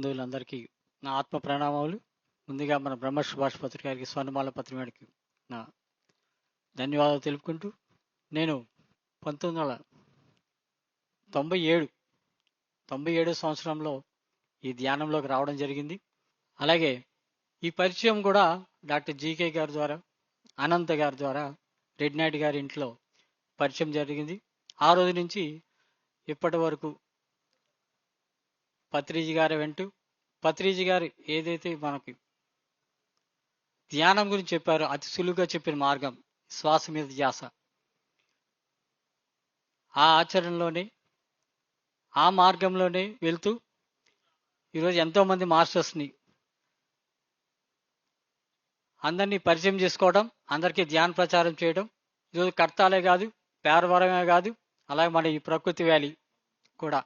బంధువులందరికీ నా ఆత్మ ప్రణామాలు ముందుగా మన బ్రహ్మ సుభాష్ పత్రిక గారికి స్వర్ణమాల పత్రికాడికి నా ధన్యవాదాలు తెలుపుకుంటూ నేను పంతొమ్మిది వందల తొంభై ఏడు తొంభై ఏడో సంవత్సరంలో ఈ ధ్యానంలోకి రావడం జరిగింది. అలాగే ఈ పరిచయం కూడా డాక్టర్ జీకే గారి ద్వారా అనంత గారి ద్వారా రెడ్ గారి ఇంట్లో పరిచయం జరిగింది. ఆ రోజు నుంచి ఇప్పటి వరకు పత్రిజీ గారి వెంటూ పత్రిజీ గారు ఏదైతే మనకి ధ్యానం గురించి చెప్పారో అతి సులువుగా చెప్పిన మార్గం శ్వాస మీద ధ్యాస. ఆ ఆచరణలోనే ఆ మార్గంలోనే వెళ్తూ ఈరోజు ఎంతోమంది మాస్టర్స్ని అందరినీ పరిచయం చేసుకోవడం అందరికీ ధ్యాన ప్రచారం చేయడం ఈరోజు కర్తాలే కాదు పేరవరమే కాదు అలాగే మన ఈ ప్రకృతి వ్యాలీ కూడా.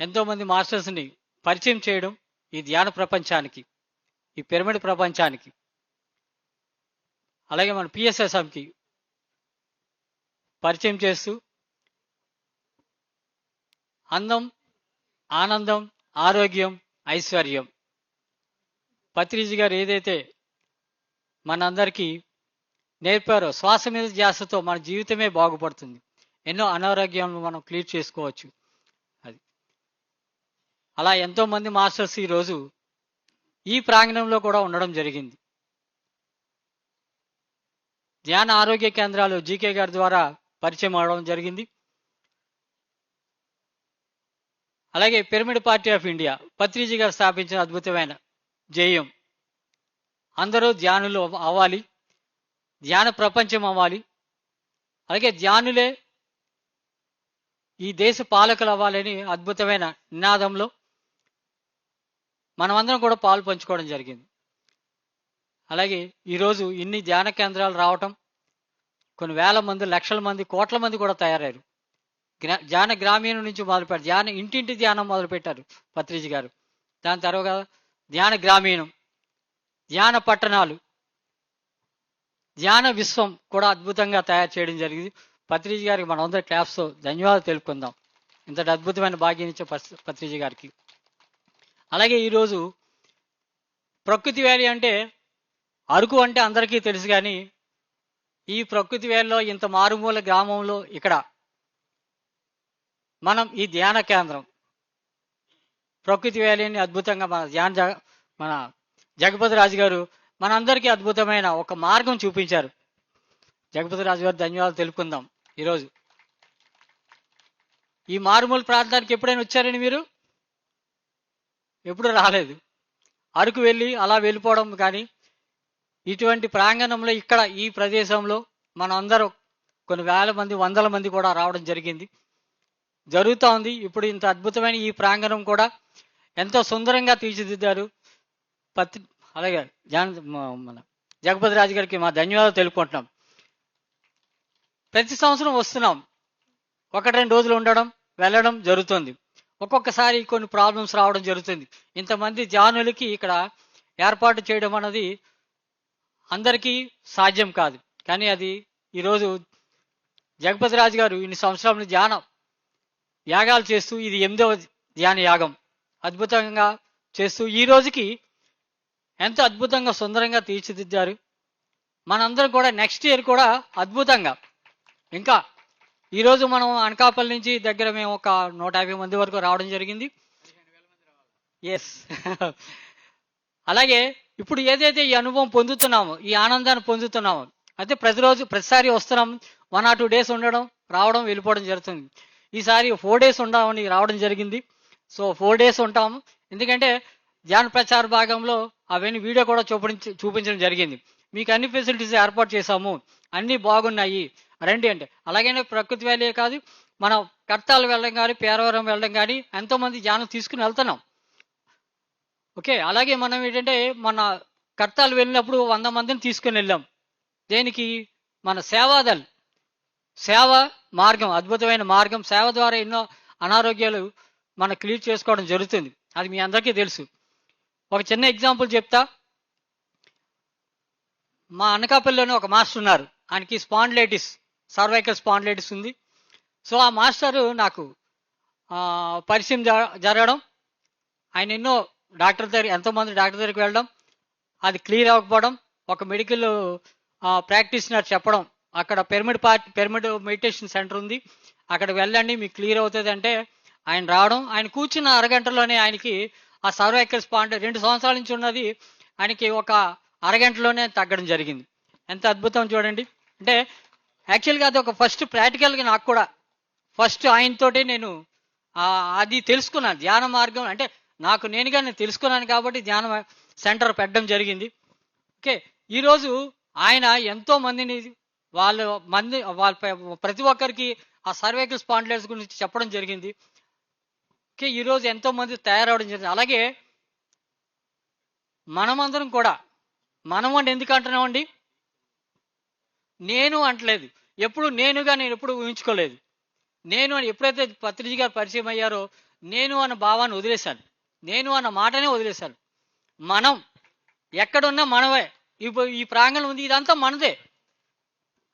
ఎంతోమంది మాస్టర్స్ని పరిచయం చేయడం ఈ ధ్యాన ప్రపంచానికి ఈ పిరమిడ్ ప్రపంచానికి అలాగే మన పిఎస్ఎస్ఎంకి పరిచయం చేస్తూ అందం ఆనందం ఆరోగ్యం ఐశ్వర్యం. పత్రిజీ గారు ఏదైతే మనందరికీ నేర్పారో శ్వాస మీద ధ్యాసతో మన జీవితమే బాగుపడుతుంది. ఎన్నో అనారోగ్యాలను మనం క్లియర్ చేసుకోవచ్చు. అది. అలా ఎంతోమంది మాస్టర్స్ ఈరోజు ఈ ప్రాంగణంలో కూడా ఉండడం జరిగింది. ధ్యాన ఆరోగ్య కేంద్రాలు జీకే గారి ద్వారా పరిచయం అవడం జరిగింది. అలాగే pyramid party of India Patriji గారు స్థాపించిన అద్భుతమైన జేయం. అందరూ ధ్యానులు అవ్వాలి. ధ్యాన ప్రపంచం అవ్వాలి. అలాగే ధ్యానులే ఈ దేశ పాలకులు అవ్వాలని అద్భుతమైన నినాదంలో మనమందరం కూడా పాలు పంచుకోవడం జరిగింది. అలాగే ఈరోజు ఇన్ని ధ్యాన కేంద్రాలు రావటం కొన్ని వేల మంది లక్షల మంది కోట్ల మంది కూడా తయారయ్యారు. గ్రా ధ్యాన గ్రామీణం నుంచి మొదలుపెట్టారు. ధ్యాన ఇంటింటి ధ్యానం మొదలుపెట్టారు పత్రిజీ గారు. దాని తర్వాత ధ్యాన గ్రామీణం ధ్యాన పట్టణాలు ధ్యాన విశ్వం కూడా అద్భుతంగా తయారు చేయడం జరిగింది. పత్రిజీ గారికి మనందరి క్లాప్స్తో ధన్యవాదాలు తెలుపుకుందాం. ఇంతటి అద్భుతమైన భాగ్యం ఇచ్చే పత్రిజీ గారికి. అలాగే ఈరోజు ప్రకృతి వ్యాలీ అంటే అరకు అంటే అందరికీ తెలుసు కానీ ఈ ప్రకృతి వ్యాలీలో ఇంత మారుమూల గ్రామంలో ఇక్కడ మనం ఈ ధ్యాన కేంద్రం ప్రకృతి వ్యాలీని అద్భుతంగా మన ధ్యాన మన జగపతి రాజు గారు మనందరికీ అద్భుతమైన ఒక మార్గం చూపించారు. జగపతి రాజు గారు ధన్యవాదాలు తెలుపుకుందాం ఈరోజు. ఈ మారుమూల ప్రాంతానికి ఎప్పుడైనా వచ్చారండి మీరు? ఎప్పుడు రాలేదు. అరకు వెళ్ళి అలా వెళ్ళిపోవడం కానీ ఇటువంటి ప్రాంగణంలో ఇక్కడ ఈ ప్రదేశంలో మనం అందరూ కొన్ని వేల మంది వందల మంది కూడా రావడం జరిగింది. జరుగుతూ ఉంది. ఇప్పుడు ఇంత అద్భుతమైన ఈ ప్రాంగణం కూడా ఎంతో సుందరంగా తీర్చిదిద్దారు. పత్రి అలాగే జాన మన జగపతి రాజు గారికి మా ధన్యవాదాలు తెలుపుకుంటున్నాం. ప్రతి సంవత్సరం వస్తున్నాం. ఒకటి రెండు రోజులు ఉండడం వెళ్ళడం జరుగుతుంది. ఒక్కొక్కసారి కొన్ని ప్రాబ్లమ్స్ రావడం జరుగుతుంది. ఇంతమంది జానులకి ఇక్కడ ఏర్పాటు చేయడం అన్నది అందరికీ సాధ్యం కాదు. కానీ అది ఈరోజు జగపతి రాజు గారు ఇన్ని సంవత్సరాల ధ్యానం యాగాలు చేస్తూ ఇది ఎనిమిదవ ధ్యాన యాగం. అద్భుతంగా చేస్తూ ఈ రోజుకి ఎంత అద్భుతంగా సుందరంగా తీర్చిదిద్దారు. మనందరం కూడా నెక్స్ట్ ఇయర్ కూడా అద్భుతంగా. ఇంకా ఈరోజు మనం అనకాపల్లి నుంచి దగ్గర మేము ఒక నూట యాభై మంది వరకు రావడం జరిగింది. ఎస్ అలాగే ఇప్పుడు ఏదైతే ఈ అనుభవం పొందుతున్నామో ఈ ఆనందాన్ని పొందుతున్నామో అయితే ప్రతిరోజు ప్రతిసారి వస్తున్నాం వన్ ఆర్ టూ డేస్ ఉండడం రావడం వెళ్ళిపోవడం జరుగుతుంది. ఈసారి ఫోర్ డేస్ ఉండామని రావడం జరిగింది. సో ఫోర్ డేస్ ఉంటాము ఎందుకంటే ధ్యాన ప్రచార భాగంలో అవన్నీ వీడియో కూడా చూపించ చూపించడం జరిగింది. మీకు అన్ని ఫెసిలిటీస్ ఏర్పాటు చేశాము. అన్నీ బాగున్నాయి. రండి అంటే అలాగనే ప్రకృతి వ్యాలీ కాదు మనం కర్తాలు వెళ్ళడం కానీ పేరవరం వెళ్ళడం కానీ ఎంతోమంది ధ్యానం తీసుకుని వెళ్తున్నాం. ఓకే అలాగే మనం ఏంటంటే మన కర్తాలు వెళ్ళినప్పుడు వంద మందిని తీసుకుని వెళ్ళాం. దేనికి? మన సేవాదల్ సేవ మార్గం అద్భుతమైన మార్గం. సేవ ద్వారా ఎన్నో అనారోగ్యాలు మనం క్లియర్ చేసుకోవడం జరుగుతుంది. అది మీ అందరికీ తెలుసు. ఒక చిన్న ఎగ్జాంపుల్ చెప్తా. మా అనకాపల్లిలోనే ఒక మాస్టర్ ఉన్నారు. ఆయనకి స్పాండ్లైటిస్ సర్వైకల్ స్పాండ్లైటిస్ ఉంది. సో ఆ మాస్టరు నాకు పరిచయం జ- జరగడం ఆయన ఎన్నో డాక్టర్ దగ్గర ఎంతోమంది డాక్టర్ దగ్గరికి వెళ్ళడం అది క్లియర్ అవ్వకపోవడం ఒక మెడికల్ ప్రాక్టీషనర్ చెప్పడం అక్కడ pyramid part pyramid meditation centre ఉంది. అక్కడ వెళ్ళండి మీకు క్లియర్ అవుతుంది అంటే ఆయన రావడం. ఆయన కూర్చున్న అరగంటలోనే ఆయనకి ఆ సర్వైకల్ స్పాండ్ రెండు సంవత్సరాల నుంచి ఉన్నది ఆయనకి ఒక అరగంటలోనే తగ్గడం జరిగింది. ఎంత అద్భుతం చూడండి. అంటే యాక్చువల్గా అది ఒక ఫస్ట్ ప్రాక్టికల్గా నాకు కూడా. ఫస్ట్ ఆయనతోటి నేను అది తెలుసుకున్నాను ధ్యాన మార్గం. అంటే నాకు నేనుగా నేను తెలుసుకున్నాను కాబట్టి ధ్యాన సెంటర్ పెట్టడం జరిగింది. ఓకే ఈరోజు ఆయన ఎంతో మందిని వాళ్ళ మంది వాళ్ళ ప్రతి ఒక్కరికి ఆ సర్వైకల్ స్పాండిలైటిస్ గురించి చెప్పడం జరిగింది. ఓకే ఈరోజు ఎంతో మంది తయారవడం జరిగింది. అలాగే మనమందరం కూడా మనం అంటే ఎందుకు అంటున్నామండి? నేను అంటలేదు. ఎప్పుడు నేనుగా నేను ఎప్పుడు ఊహించుకోలేదు. నేను అని ఎప్పుడైతే పత్రిజీ గారు పరిచయం అయ్యారో నేను అన్న భావాన్ని వదిలేశాను. నేను అన్న మాటనే వదిలేశాను. మనం ఎక్కడున్నా మనమే. ఇప్పుడు ఈ ప్రాంగణం ఉంది ఇదంతా మనదే.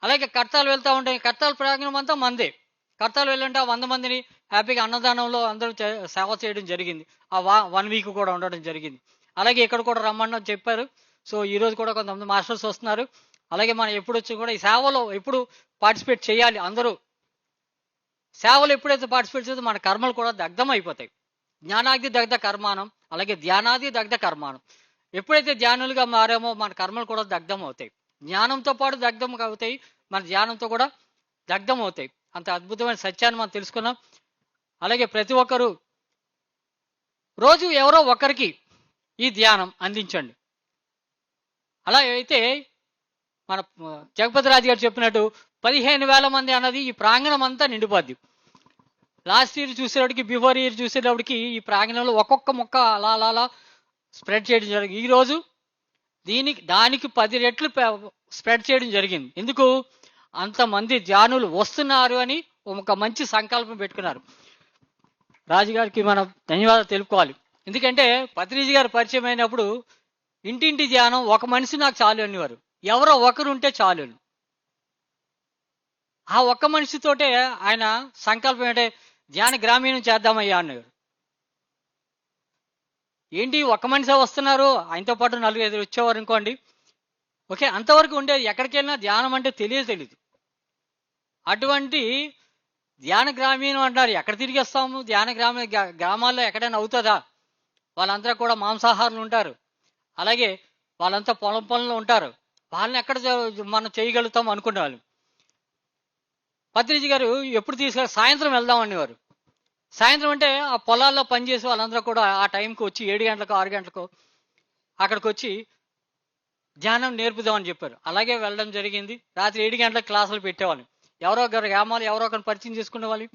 అలాగే కర్తాలు వెళ్తూ ఉంటాయి. కర్తాల ప్రాంగణం అంతా మనదే కర్తాలు వెళ్ళంటే ఆ వంద మందిని హ్యాపీగా అన్నదానంలో అందరూ సేవ చేయడం జరిగింది. ఆ వా వన్ వీక్ కూడా ఉండడం జరిగింది. అలాగే ఇక్కడ కూడా రమ్మని చెప్పారు. సో ఈరోజు కూడా కొంతమంది మాస్టర్స్ వస్తున్నారు. అలాగే మనం ఎప్పుడు వచ్చి కూడా ఈ సేవలో ఎప్పుడు పార్టిసిపేట్ చేయాలి అందరూ. సేవలు ఎప్పుడైతే పార్టిసిపేట్ చేస్తే మన కర్మలు కూడా దగ్ధం అయిపోతాయి. జ్ఞానాది దగ్ధ కర్మానం అలాగే ధ్యానాది దగ్ధ కర్మానం. ఎప్పుడైతే ధ్యానులుగా మారామో మన కర్మలు కూడా దగ్ధం అవుతాయి. జ్ఞానంతో పాటు దగ్ధం అవుతాయి. మన ధ్యానంతో కూడా దగ్ధం అవుతాయి. అంత అద్భుతమైన సత్యాన్ని మనం తెలుసుకున్నాం. అలాగే ప్రతి ఒక్కరూ రోజు ఎవరో ఒకరికి ఈ ధ్యానం అందించండి. అలా అయితే మన జగపతి రాజు గారు చెప్పినట్టు పదిహేను వేల మంది అన్నది ఈ ప్రాంగణం అంతా నిండిపోద్ది. లాస్ట్ ఇయర్ చూసేటప్పటికి బిఫోర్ ఇయర్ చూసేటప్పటికి ఈ ప్రాంగణంలో ఒక్కొక్క మొక్క అలా అలా అలా స్ప్రెడ్ చేయడం జరిగింది. ఈరోజు దీనికి దానికి పది రెట్లు స్ప్రెడ్ చేయడం జరిగింది. ఎందుకు? అంతమంది జానులు వస్తున్నారు అని ఒక మంచి సంకల్పం పెట్టుకున్నారు. రాజుగారికి మనం ధన్యవాదాలు తెలుపుకోవాలి. ఎందుకంటే పత్రిజీ గారు పరిచయం అయినప్పుడు ఇంటింటి ధ్యానం ఒక మనిషి నాకు చాలు అనేవారు. ఎవరో ఒకరు ఉంటే చాలు ఆ ఒక్క మనిషితోటే ఆయన సంకల్పం ఏంటంటే ధ్యాన గ్రామీణం చేద్దామయ్యా అన్నారు. ఏంటి ఒక్క మనిషి వస్తున్నారు? ఆయనతో పాటు నలుగురు ఐదు వచ్చేవారు అనుకోండి. ఓకే అంతవరకు ఉండేది ఎక్కడికి వెళ్ళినా ధ్యానం అంటే తెలియదు తెలియదు అటువంటి ధ్యాన గ్రామీణం అంటారు ఎక్కడ తిరిగి వస్తాము? ధ్యాన గ్రామీణ గ్రామాల్లో ఎక్కడైనా అవుతుందా? వాళ్ళంతా కూడా మాంసాహారులు ఉంటారు. అలాగే వాళ్ళంతా పొలం పనులు ఉంటారు. వాళ్ళని ఎక్కడ మనం చేయగలుగుతాం అనుకునే వాళ్ళు. పత్రిజీ గారు ఎప్పుడు తీసుకెళ్ళి సాయంత్రం వెళ్దాం అనేవారు. సాయంత్రం అంటే ఆ పొలాల్లో పనిచేసే వాళ్ళందరూ కూడా ఆ టైంకి వచ్చి ఏడు గంటలకు ఆరు గంటలకు అక్కడికి వచ్చి ధ్యానం నేర్పుదామని చెప్పారు. అలాగే వెళ్ళడం జరిగింది. రాత్రి ఏడు గంటలకు క్లాసులు పెట్టేవాళ్ళు. ఎవరో ఒకరు గ్రామాలు ఎవరో ఒకరిని పరిచయం చేసుకునే వాళ్ళు.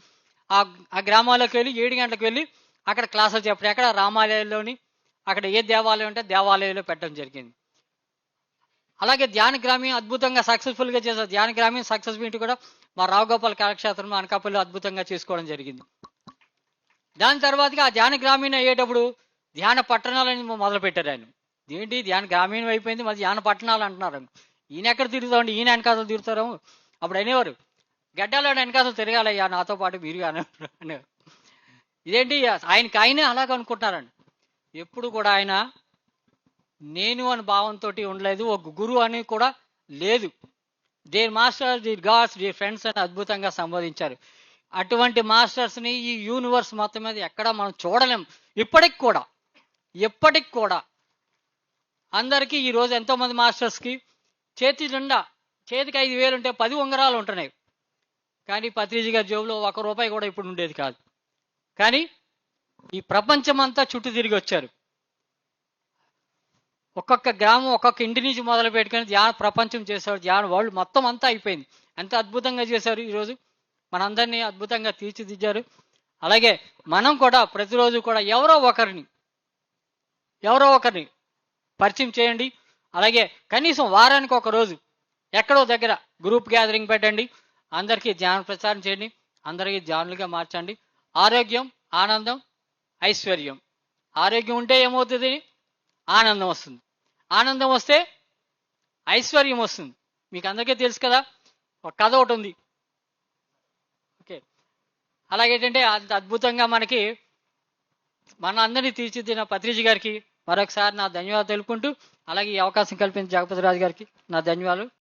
ఆ ఆ గ్రామాలకు వెళ్ళి ఏడు గంటలకు వెళ్ళి అక్కడ క్లాసులు చెప్పడం ఎక్కడ రామాలయంలోని అక్కడ ఏ దేవాలయం ఉంటే దేవాలయంలో పెట్టడం జరిగింది. అలాగే ధ్యాన గ్రామీణ అద్భుతంగా సక్సెస్ఫుల్గా చేశారు ధ్యాన గ్రామీణ సక్సెస్ మీట్ కూడా మా రావు గోపాల్ కళాక్షేత్రం అనకాపల్లి అద్భుతంగా చేసుకోవడం జరిగింది. దాని తర్వాతగా ఆ ధ్యాన గ్రామీణ అయ్యేటప్పుడు ధ్యాన పట్టణాలని మొదలు పెట్టారు ఆయన. ఏంటి ధ్యాన గ్రామీణం అయిపోయింది మరి ధ్యాన పట్టణాలు అంటున్నారు. ఈయన ఎక్కడ తిరుగుతామండి ఈయన వెనకాతలు తిరుగుతారు? అప్పుడు అనేవారు గడ్డలో వెనకాతలు తిరగాలయ్యా నాతో పాటు మీరు అనేవారు అనేవారు. ఇదేంటి? ఆయనకి ఆయనే అలాగ అనుకుంటున్నారండి ఎప్పుడు కూడా ఆయన నేను అని భావంతో ఉండలేదు ఒక గురువు అని కూడా లేదు. Their master the gods the friends అని అద్భుతంగా సంబోధించారు. అటువంటి మాస్టర్స్ని ఈ యూనివర్స్ మొత్తం మీద ఎక్కడ మనం చూడలేం. ఇప్పటికి కూడా ఎప్పటికి కూడా అందరికీ ఈరోజు ఎంతోమంది మాస్టర్స్కి చేతి నిండా చేతికి ఐదు వేలు ఉంటే పది ఉంగరాలు ఉంటున్నాయి. కానీ పత్రిజీ గారి జేబులో ఒక రూపాయి కూడా ఇప్పుడు ఉండేది కాదు. కానీ ఈ ప్రపంచం అంతా చుట్టూ తిరిగి వచ్చారు. ఒక్కొక్క గ్రామం ఒక్కొక్క ఇంటి నుంచి మొదలు పెట్టుకొని ధ్యాన ప్రపంచం చేశారు ధ్యాన వరల్డ్ మొత్తం అంతా అయిపోయింది. ఎంత అద్భుతంగా చేశారు ఈరోజు మనందరినీ అద్భుతంగా తీర్చిదిద్దారు. అలాగే మనం కూడా ప్రతిరోజు కూడా ఎవరో ఒకరిని ఎవరో ఒకరిని పరిచయం చేయండి. అలాగే కనీసం వారానికి ఒక రోజు ఎక్కడో దగ్గర గ్రూప్ గ్యాదరింగ్ పెట్టండి. అందరికీ ధ్యాన ప్రచారం చేయండి. అందరికీ ధ్యానులుగా మార్చండి. ఆరోగ్యం ఆనందం ఐశ్వర్యం. ఆరోగ్యం ఉంటే ఏమవుతుంది? ఆనందం వస్తుంది. ఆనందం వస్తే ఐశ్వర్యం వస్తుంది. మీకు అందరికీ తెలుసు కదా ఒక కథ ఒకటి ఉంది. ఓకే. అలాగేంటంటే అంత అద్భుతంగా మనకి మన అందరినీ తీర్చిదిద్దిన పత్రిజీ గారికి మరొకసారి నా ధన్యవాదాలు తెలుపుకుంటూ అలాగే ఈ అవకాశం కల్పించిన జగపతి రాజు గారికి నా ధన్యవాదాలు.